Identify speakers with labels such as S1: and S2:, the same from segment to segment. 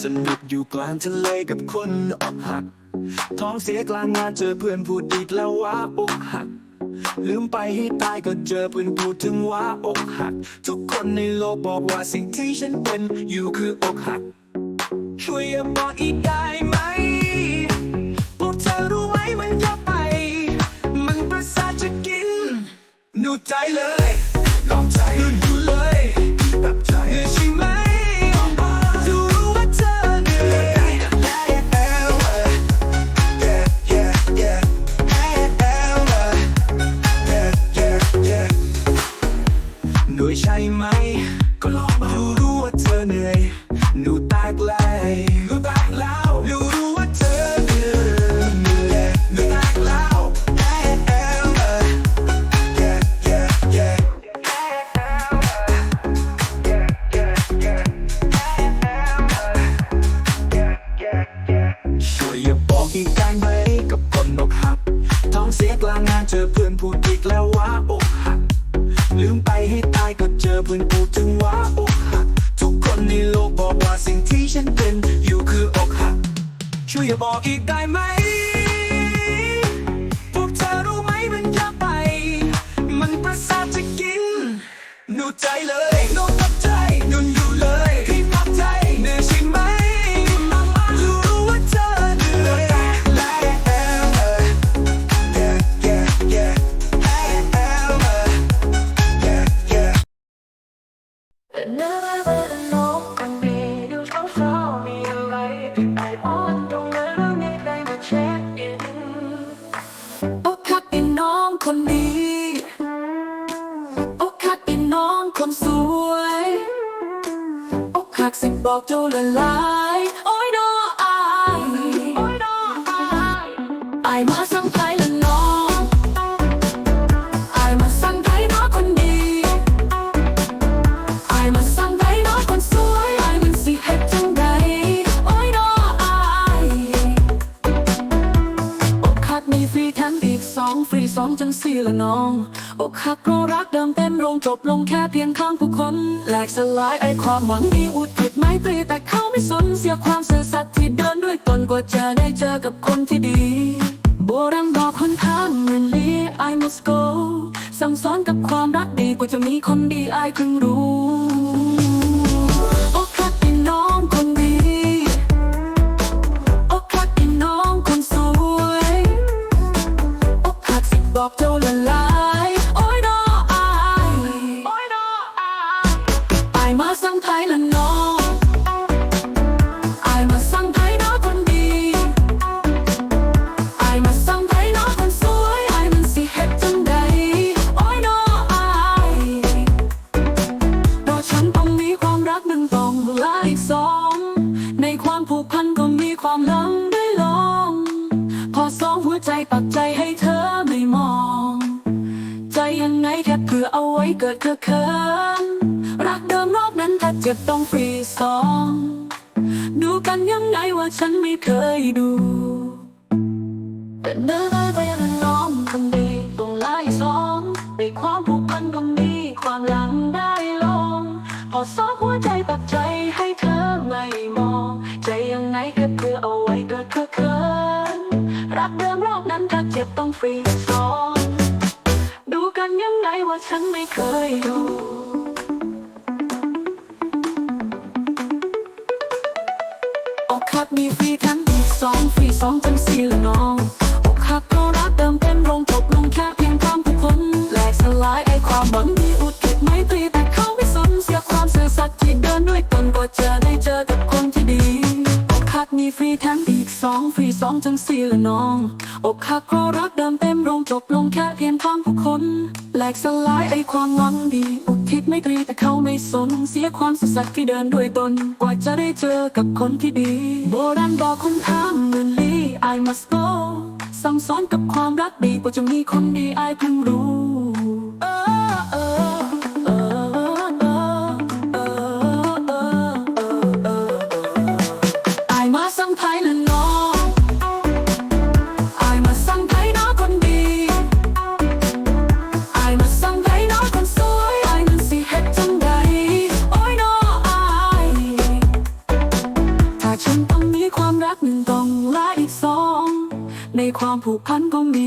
S1: สนุกอยู่กลางทะเลกับคนอกหัก ท้องเสียกลางงานเจอเพื่อนพูดอีกแล้วว่าอกหัก ลืมไปให้ตายก็เจอเพื่อนพูดถึงว่าอกหัก ทุกคนในโลกบอกว่าสิ่งที่ฉันเป็นอยู่คืออกหัก ช่วยอย่าบอกอีกได้ไหมพวกเธอรู้ไหมมันเยอะไป มันประสาทจะกิน หนูใจเลย my จะกินหนูใจเลย
S2: สีละน้องอกหักเพราะรักเดิมเต็มลงจบลงแค่เพียงข้างผู้คนแหลกสลายไอความหวังดีอุดติดไม้ตรีแต่เขาไม่สนเสียความซื่อสัตย์ที่เดินด้วยตนกว่าจะได้เจอกับคนที่ดีโบราณบอกคนทางเงินลี I must go สั่งสอนกับความรักดีกว่าจะมีคนดี I เพิ่งรู้ I'm awesome Thailand. พอสอหัวใจตัดใจให้เธอไม่มอง ใจยังไงก็เพื่อเอาไว้เกิดเธอเขินรักเดิมรอบนั้นถ้าเจ็บต้องฟรีสองดูกันยังไงว่าฉันไม่เคยดูอกหักมีฟรีทั้งสองฟรีสองจังสี่ละน้อง องฟรีสองจังสี่ละน้อง อกหักเพราะรักเดิมเต็มลงจบลงแค่เพียงข้ามผู้คนแหลกสลายไอความหวังดีอุทิศไม่ตรีแต่เขาไม่สน เสียความซื่อสัตย์ที่เดินด้วยตน กว่าจะได้เจอกับคนที่ดี โบราณบอกคนทางเงินลี I must go สั่งสอนกับความรักดีกว่าจะมีคนดี I เพิ่งรู้ เออเออ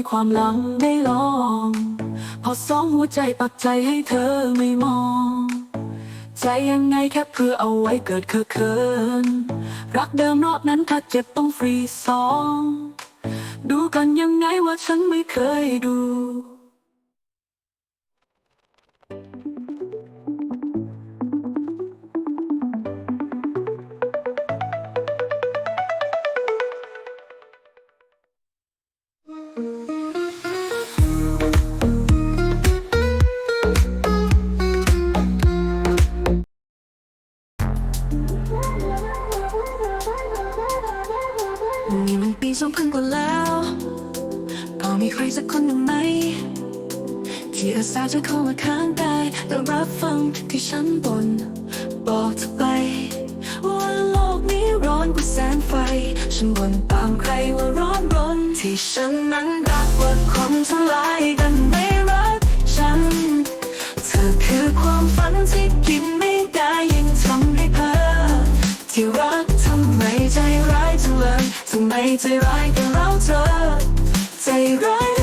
S2: ความหลังได้ลอง พอสองหัวใจปักใจให้เธอไม่มอง ใจยังไงแค่เพื่อเอาไว้เกิดเคอเคิน รักเดิมนอกนั้นถ้าเจ็บต้องฟรีสอง ดูกันยังไงว่าฉันไม่เคยดู ที่อาสาจะเข้ามาข้างกายแต่รับฟังที่ฉันบน บอกเธอไป ว่าโลกนี้ร้อนกว่าแสงไฟ ฉันบนตามใครว่าร้อนรนที่ฉันนั้นรักว่าคนทลายกันไม่รักฉัน เธอคือความฝันที่กินไม่ได้ยังทำให้เพ้อที่รักทำไมใจร้ายจังเลยทำไมใจร้ายกับเราเธอ ใจร้าย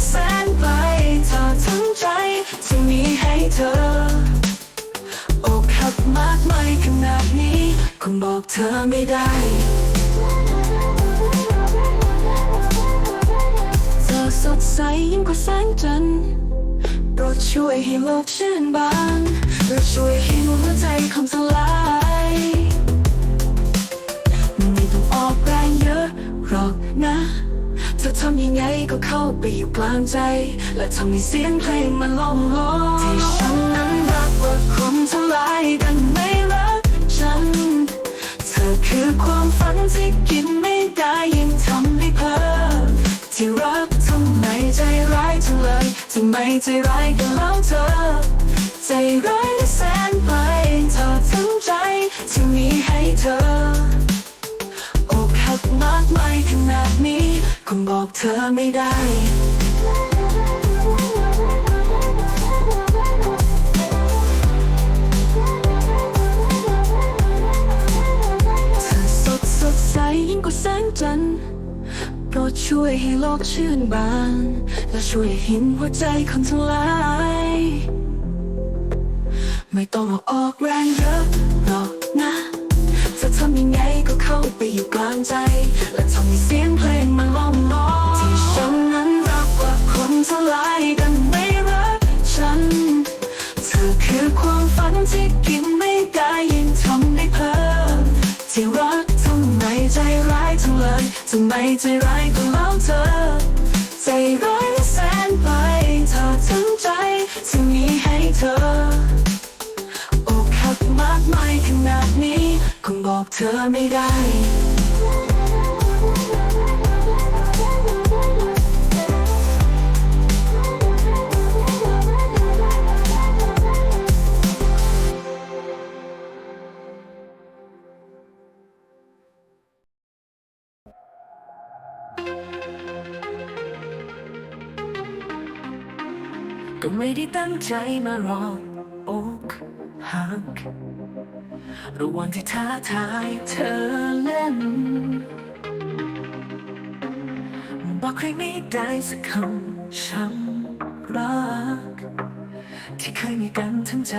S2: ขนาดนี้ คงบอกเธอไม่ได้ เธอสดใสยิ่งกว่าแสงจันทร์โปรดช่วยให้โลกชื่นบานโปรดช่วยให้หัวใจของสลายไม่ต้องออกแรงเยอะหรอกนะเธอทำยังไงก็เข้าไปอยู่กลางใจ และทำให้เสียงเพลงมันล่องลอยที่ฉันนั้นรักว่าคนทลายกันไม่รักฉันเธอ คือความฝันที่กินไม่ได้ยิ่งทำให้เพ้อที่รักทำไมใจร้ายจังเลยทำไมใจร้ายกับเราเธอ ใจร้ายและแสนไปเธอทั้งใจที่มีให้เธออกหักมากมายขนาดนี้คงบอกเธอไม่ได้ ยิ่งกว่าแสงจันทร์โปรดช่วยให้โลกชื่นบาน และช่วยเห็นหัวใจคนทั้งหลาย ไม่ต้องเอาออกแรงเยอะหรอกนะจะทำยังไงก็เข้าไปอยู่กลางใจ และทำให้เสียงเพลงมันล่องลอที่ฉันนั้นรักว่าคนทั้งหลายกันไม่รักฉันเธอคือความฝันที่กินไม่ได้ยิ่งทำให้เพิ่มที่รัก ใจร้ายทั้งเลยทำไมใจร้ายกับเราเธอ ใจร้ายและแสนไปเธอทั้งใจที่มีให้เธออกหักมากมายขนาดนี้คงบอกเธอไม่ได้ ตั้งใจมารออกหักระหว่างที่ท้าทายเธอเล่น บอกใครไม่ได้สักคำช้ำรัก ที่เคยมีกันทั้งใจ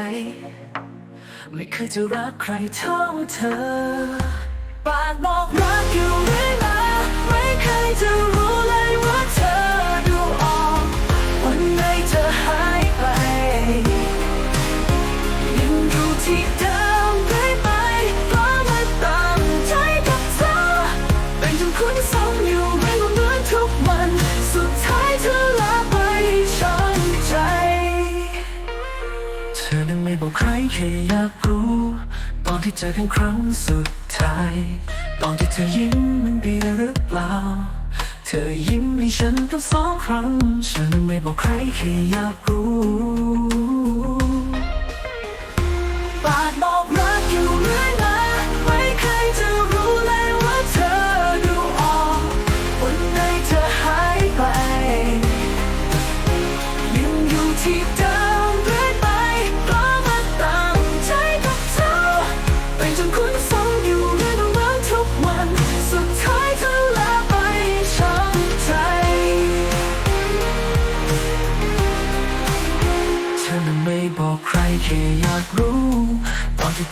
S2: ไม่เคยจะรักใครเท่าเธอปากบอกรักอยู่เรื่อยมา จอกันครั้งสุดท้าย ตอนที่เธอยิ้มมันดีหรือเปล่า เธอยิ้มให้ฉันตั้งสองครั้ง ฉันไม่บอกใครแค่อยากรู้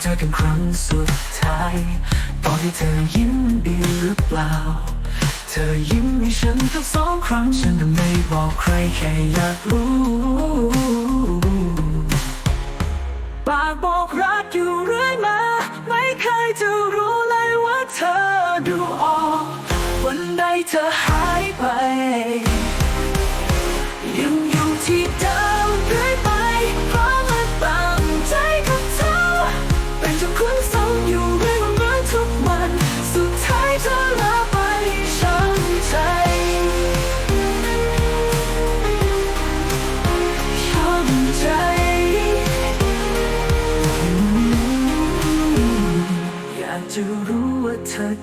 S2: เจอกันครั้งสุดท้าย ตอนที่เธอยิ้มดีหรือเปล่า เธอยิ้มให้ฉันทั้งสองครั้ง ฉันไม่บอกใครแค่อยากรู้ปากบอกรักอยู่เรื่อยมา ไม่เคยจะรู้เลยว่าเธอดูออก วันใดเธอหายไป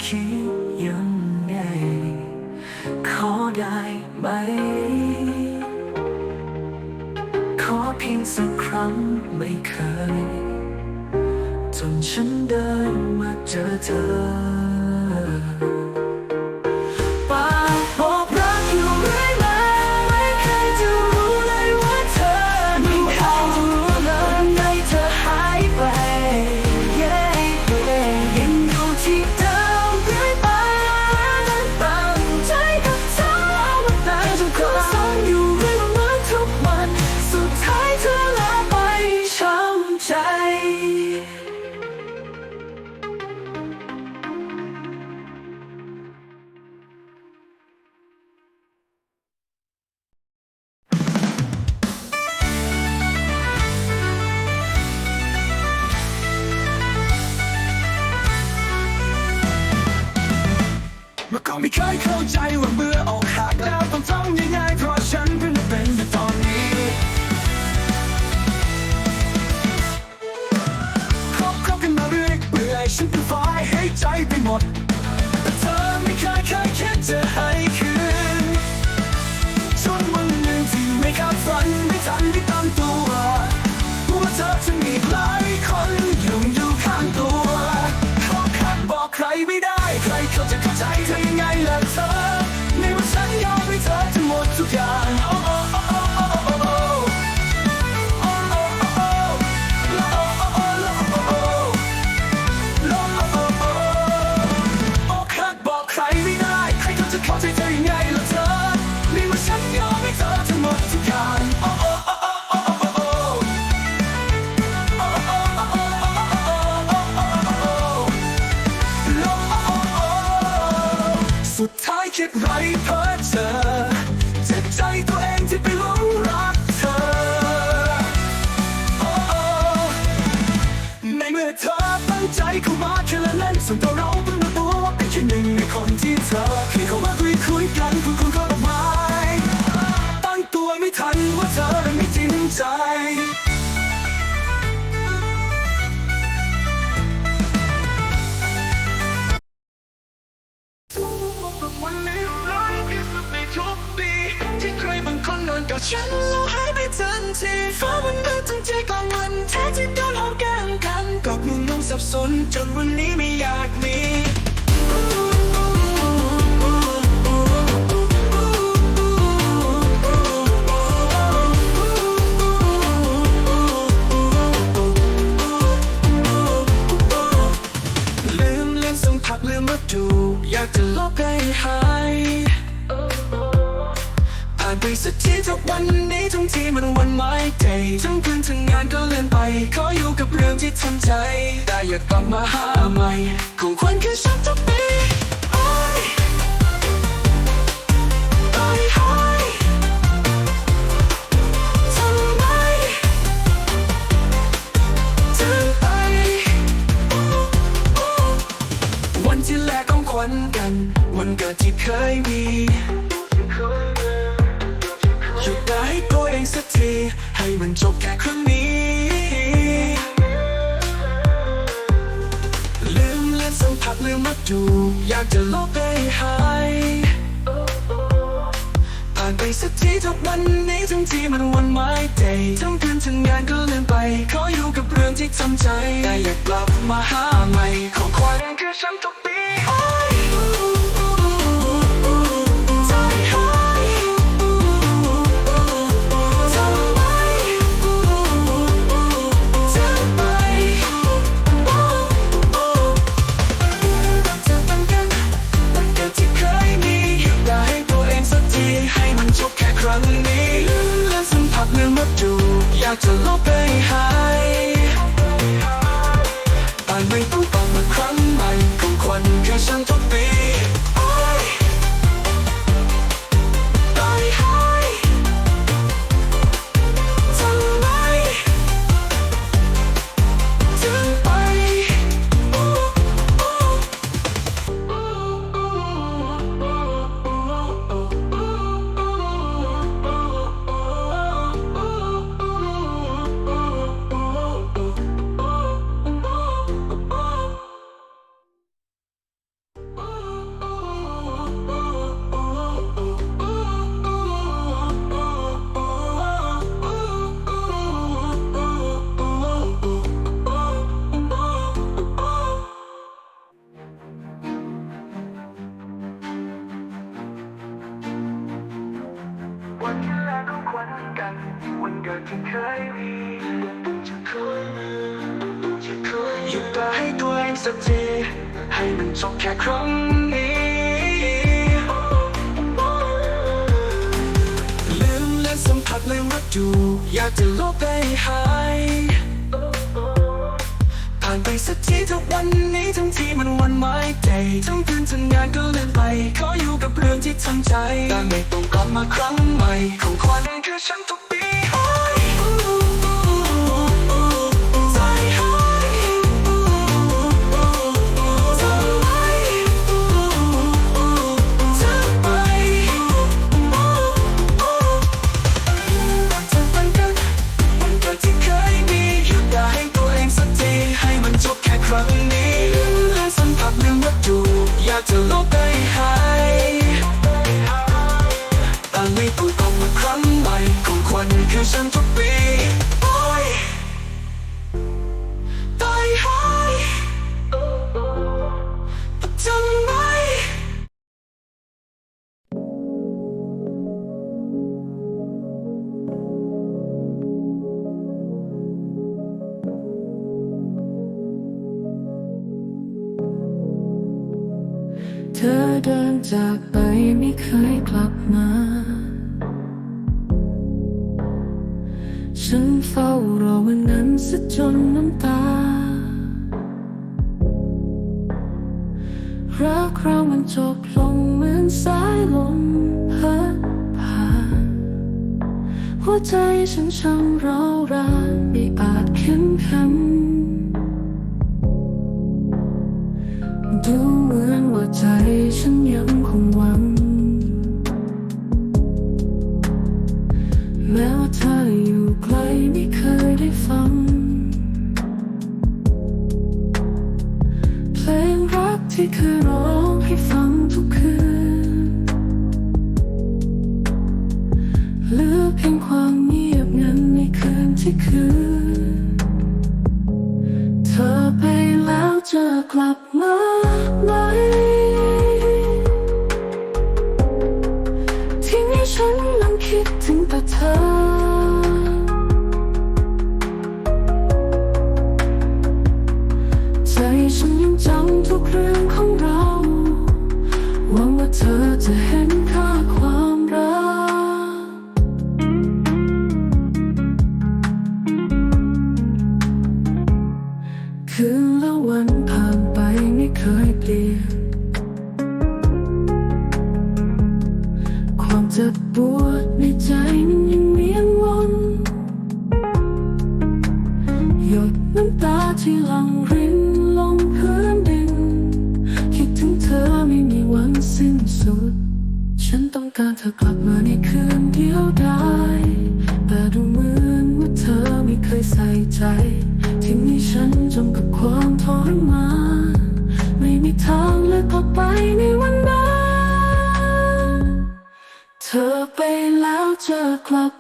S2: คิดยังไง ขอได้ไหม ขอเพียงสักครั้งไม่เคย จนฉันเดินมาเจอเธอ ทันที
S1: ฟ้ามันมืดทั้งใจกลางวันแท้ที่โดนหอมแก้มกันก็มึงงงสับสนจนวันนี้ไม่อยากมีลืมเล่นสัมผัสลืมมาดูอยากจะลบให้หาย สักทีทุกวันนี้ทั้งที่มันวันไม่ใจทั้งคืนทั้งงานก็เลื่อนไป ขออยู่กับเรื่องที่ทำใจ แต่อยากกลับมาหาใหม่ของขวัญคือฉันทุกปีไอ้ไอ้ไอ้ทำไมถึงไปวันที่แลกของขวัญกัน วันเกิดที่เคยมี จะลบไปหายผ่านไปสักทีทุกวันนี้ทั้งที่มันวันไม่ใจทั้งคืนทั้งงานก็เลื่อนไป ขออยู่กับเรื่องที่ทำใจแต่อยากกลับมาหาใหม่ของควัญคือฉันทุก สักทีทุกวันนี้ทั้งที่มันวันไม่ใจทั้งคืนทั้งงานก็เลยไปขออยู่กับเรื่องที่ทำใจแต่ไม่ต้องกลับมาครั้งใหม่ของควันคือฉันทุก จากไปไม่
S2: เคยกลับมา ฉันเฝ้ารอวันนั้นซะจนน้ำตา รักเรามันจบลงเหมือนสายลมพัดผ่าน หัวใจฉันช่างร้าวรานไม่อาจเข้มแข็ง ดูเหมือนว่าใจฉันยังคงหวัง แม้ว่าเธออยู่ไกลไม่เคยได้ฟัง เพลงรักที่เคยร้องให้ฟังทุกคืนเหลือเพียงความเงียบงันในคืนที่คืน เธอไปแล้วจะกลับมา ฉันยังจำทุกเรื่องของเรา หวังว่าเธอจะเห็นค่าความรัก คืนและวันผ่านไปไม่เคยเปลี่ยน ความเจ็บปวด ไปในวันนั้น เธอไปแล้วจะกลับ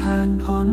S2: ผ่านพ้น